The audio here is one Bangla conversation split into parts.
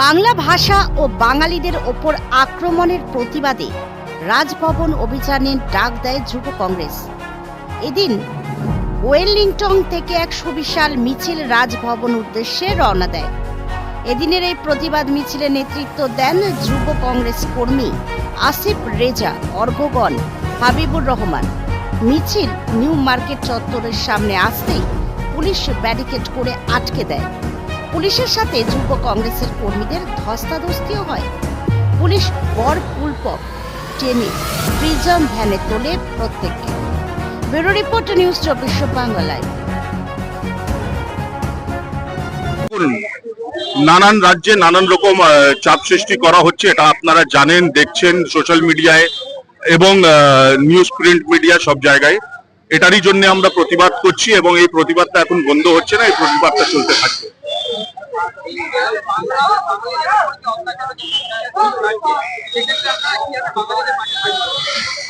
বাংলা ভাষা ও বাঙালিদের ওপর আক্রমণের প্রতিবাদে রাজভবন অভিযানে ডাক দেয় যুব কংগ্রেস। এদিন ওয়েলিংটন থেকে এক সুবিশাল মিছিল রাজভবন উদ্দেশ্যে রওনা দেয়। এদিনের এই প্রতিবাদ মিছিলে নেতৃত্ব দেন যুব কংগ্রেস কর্মী আসিফ রেজা অর্ঘগণ হাবিবুর রহমান। মিছিল নিউ মার্কেট চত্বরের সামনে আসতেই পুলিশ ব্যারিকেড করে আটকে দেয়। পুলিশের সাথে যুব কংগ্রেসের কর্মীদের ধস্তাধস্তিও হয়। পুলিশ বর পুলপক টেনে প্রিজম ভ্যানে তোলে প্রত্যেককে। ব্যুরো রিপোর্ট, নিউজ চব্বিশ বাংলায়। নানান রাজ্যে নানান রকম চাপ সৃষ্টি করা হচ্ছে। এটা আপনারা জানেন, দেখছেন সোশ্যাল মিডিয়ায়। এবং নিউজ প্রিন্ট মিডিয়া সব জায়গায়। এটারই জন্য আমরা প্রতিবাদ করছি এবং এই প্রতিবাদটা এখন বন্ধ হচ্ছে না, এই প্রতিবাদটা চলতে থাকবে।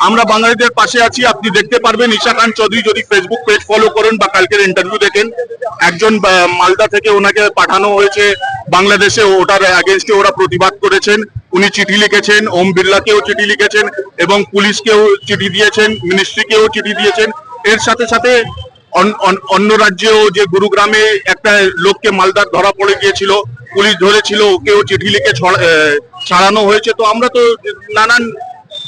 আমরা বাঙালিদের পাশে আছি, আপনি দেখতে পারবেন ঈশাকান্ত চৌধুরী যদি ফেসবুক পেজ ফলো করেন বা কালকের ইন্টারভিউ দেখেন, একজন মালদা থেকে ওনাকে পাঠানো হয়েছে, বাংলাদেশে ওটার এগেনস্টে ওরা প্রতিবাদ করেছেন। উনি চিঠি লিখেছেন, ওম বিড়লাকেও চিঠি লিখেছেন এবং পুলিশকেও চিঠি দিয়েছেন, মিনিস্ট্রিকেও চিঠি দিয়েছেন। এর সাথে সাথে অন- অন- অন্য রাজ্যেও যে গুরুগ্রামে একটা লোককে মালদার ধরা পড়ে গিয়েছিল, পুলিশ ধরেছিল, ওকেও চিঠি লিখে ছড়া- ছাড়ানো হয়েছে। তো আমরা তো নানান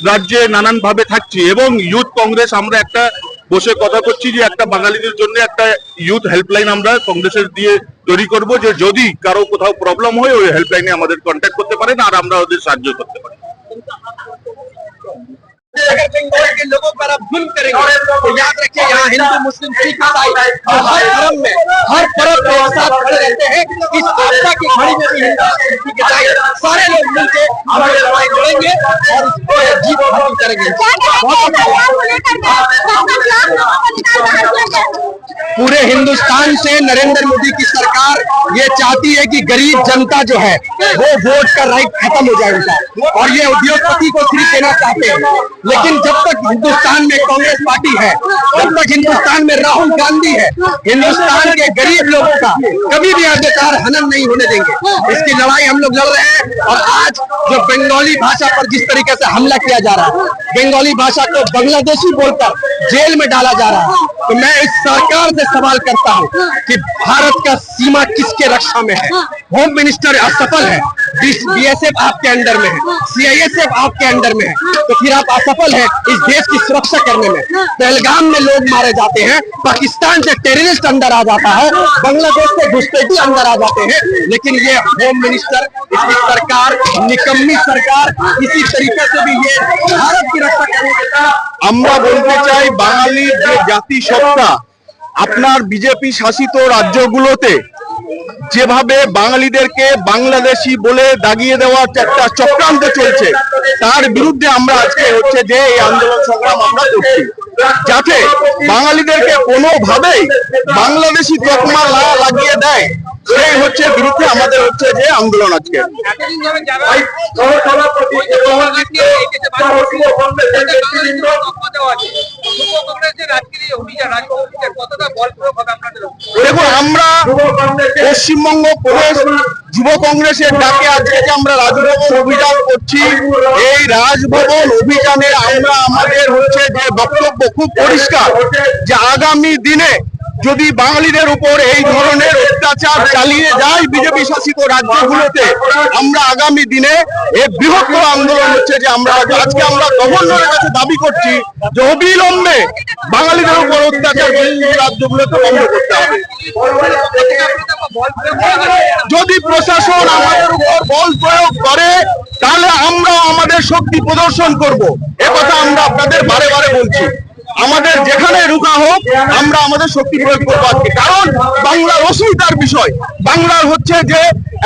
রাজ্যে নানান ভাবে থাকছি এবং ইউথ কংগ্রেস, আমরা একটা বসে কথা করছি যে একটা বাঙালিদের জন্য একটা ইউথ হেল্পলাইন আমরা কংগ্রেসের দিয়ে তৈরি করব যে যদি কারও কোথাও প্রবলেম হয়, ওই হেল্পলাইনে আমাদের কন্ট্যাক্ট করতে পারেন আর আমরা ওদের সাহায্য করতে পারি। अगर बंगाल के लोगों पर आप जुल्म करेंगे तो याद रखिए यहाँ हिंदू मुस्लिम सिख ईसाई और हर धर्म में हर पर्व में एक साथ खड़े रहते हैं। इस आपदा की घड़ी में भी हिंदू मुस्लिम सिख ईसाई सारे लोग मिलकर हमारे लड़ाई लड़ेंगे और इसको जीत हासिल करेंगे। पूरे हिंदुस्तान से नरेंद्र मोदी की सरकार ये चाहती है कि गरीब जनता जो है वो वोट का राइट खत्म हो जाए उनका। और ये उद्योगपति को फ्री देना चाहते हैं। लेकिन जब तक हिंदुस्तान में कांग्रेस पार्टी है, जब तक हिंदुस्तान में राहुल गांधी है, हिंदुस्तान के गरीब लोगों का कभी भी अधिकार हनन नहीं होने देंगे। इसकी लड़ाई हम लोग लड़ रहे हैं और आज जो बंगाली भाषा पर जिस तरीके से हमला किया जा रहा है, बंगाली भाषा को बांग्लादेशी बोलकर जेल में डाला जा रहा है। तो मैं इस सरकार से सवाल करता हूँ कि भारत का सीमा किसके रक्षा में है? होम मिनिस्टर असफल है। बीएसएफ आपके अंडर में है। सीआईएसएफ आपके अंडर में है। तो फिर आप असफल है इस देश की सुरक्षा करने में। पहलगाम में लोग मारे जाते हैं। पाकिस्तान से टेररिस्ट अंदर आ जाता है। बांग्लादेश से घुसपैठी अंदर आ जाते हैं। लेकिन ये होम मिनिस्टर इसकी सरकार, निकम्मी सरकार, इसी तरीके से भी ये भारत की रक्षा करने के আমরা বলতে চাই বাঙালির যে জাতিসত্তা, আপনার বিজেপি শাসিত রাজ্যগুলোতে যেভাবে বাঙালিদেরকে বাংলাদেশি বলে দাগিয়ে দেওয়ার একটা চক্রান্ত চলছে, তার বিরুদ্ধে আমরা আজকে হচ্ছে যে এই আন্দোলন সংগ্রাম আমরা করছি। যাতে বাঙালিদেরকে কোনোভাবেই বাংলাদেশি তকমা লাগিয়ে দেয় পশ্চিমবঙ্গ প্রদেশ যুব কংগ্রেসের ডাকে আজকে যে আমরা রাজভবন অভিযান করছি, এই রাজভবন অভিযানে আমরা আমাদের হচ্ছে যে বক্তব্য খুব পরিষ্কার যে আগামী দিনে যদি বাঙালিদের উপর এই ধরনের অত্যাচার চালিয়ে যায় বিজেপি শাসিত রাজ্যগুলোতে, আমরা আগামী দিনে এই বৃহত্তর আন্দোলন হচ্ছে যে আমরা আজকে আমরা গভর্নরের কাছে দাবি করছি যে অবিলম্বে বাঙালিদের উপর অত্যাচার রাজ্যগুলোতে বন্ধ করতে হবে। যদি প্রশাসন আমাদের উপর বল প্রয়োগ করে, তাহলে আমরা আমাদের শক্তি প্রদর্শন করব। কথা আমরা আপনাদের বারে বারে বলছি। আমাদের যেখানে রুখা হোক, আমরা আমাদের শক্তি প্রয়োগ করব আজকে। কারণ বাংলার অসুবিধার বিষয়, বাংলার হচ্ছে যে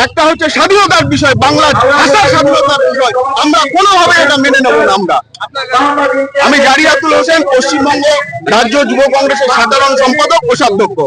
একটা হচ্ছে স্বাধীনতার বিষয়, বাংলার ভাষার স্বাধীনতার বিষয়, আমরা কোনোভাবে এটা মেনে নেব না আমরা। আমি জারিয়াতুল হোসেন, পশ্চিমবঙ্গ রাজ্য যুব কংগ্রেসের সাধারণ সম্পাদক কোষাধ্যক্ষ